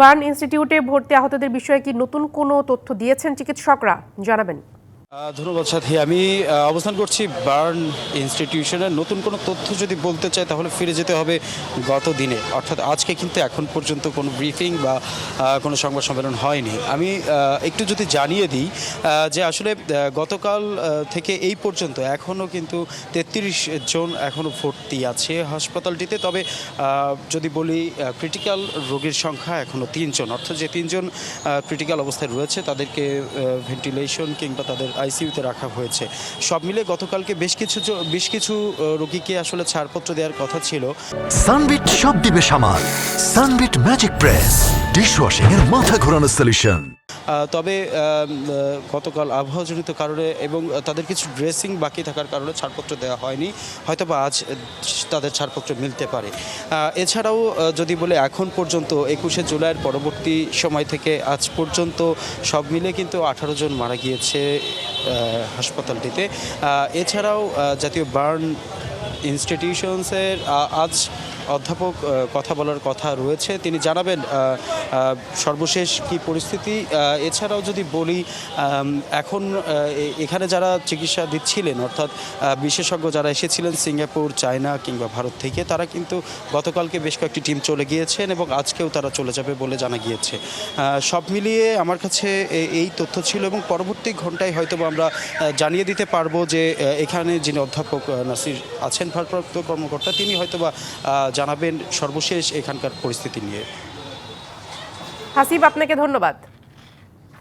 Burn ইনস্টিটিউটে ভর্তি আহতদের বিষয়ে কি নতুন কোনো তথ্য দিয়েছেন চিকিৎসকরা? জানাবেন। ধন্যবাদ সাথী। আমি অবস্থান করছি বার্ন ইনস্টিটিউশনের নতুন কোনো তথ্য যদি বলতে চাই, তাহলে ফিরে যেতে হবে গত দিনে। অর্থাৎ আজকে কিন্তু এখন পর্যন্ত কোনো ব্রিফিং বা কোনো সংবাদ সম্মেলন হয়নি। আমি একটু যদি জানিয়ে দিই যে আসলে গতকাল থেকে এই পর্যন্ত এখনও কিন্তু তেত্রিশ জন এখনও ভর্তি আছে হাসপাতালটিতে। তবে যদি বলি ক্রিটিক্যাল রোগীর সংখ্যা এখনও তিনজন। অর্থাৎ যে তিনজন ক্রিটিক্যাল অবস্থায় রয়েছে, তাদেরকে ভেন্টিলেশন কিংবা তাদের আইসিইউতে রাখা হয়েছে। সব মিলে গতকালকে বেশ কিছু বেশ কিছু রোগীকে আসলে ছাড়পত্র দেওয়ার কথা ছিল। সানবিট সব দিবে সামাল। Sunbit magic press. ডিশওয়াশিং এর মাথা ঘোরানো সলিউশন তবে গতকাল আবহাওয়াজনিত কারণে এবং তাদের কিছু ড্রেসিং বাকি থাকার কারণে ছাড়পত্র দেওয়া হয়নি। হয়তো বা আজ তাদের ছাড়পত্র মিলতে পারে। এছাড়াও যদি বলে এখন পর্যন্ত, একুশে জুলাইয়ের পরবর্তী সময় থেকে আজ পর্যন্ত সব মিলে কিন্তু আঠারো জন মারা গিয়েছে হাসপাতালটিতে। এছাড়াও জাতীয় বার্ন ইনস্টিটিউশনসের আজ অধ্যাপক কথা বলার কথা রয়েছে। তিনি জানাবেন সর্বশেষ কি পরিস্থিতি। এছাড়াও যদি বলি এখন এখানে যারা চিকিৎসা দিচ্ছিলেন অর্থাৎ বিশেষজ্ঞ যারা এসেছিলেন সিঙ্গাপুর চায়না কিংবা ভারত থেকে তারা কিন্তু গতকালকে বেশ কয়েকটি টিম চলে গিয়েছেন এবং আজকেও তারা চলে যাবে বলে জানা গিয়েছে। সব মিলিয়ে আমার কাছে এই তথ্য ছিল এবং পরবর্তী ঘন্টায় হয়তো আমরা জানিয়ে দিতে পারব যে এখানে যিনি অধ্যাপক নাসির আছেন ভারপ্রাপ্ত কর্মকর্তা তিনি হয়তো বা আহ, জানাবেন সর্বশেষ এখানকার পরিস্থিতি নিয়ে। হাসিব আপনাকে ধন্যবাদ।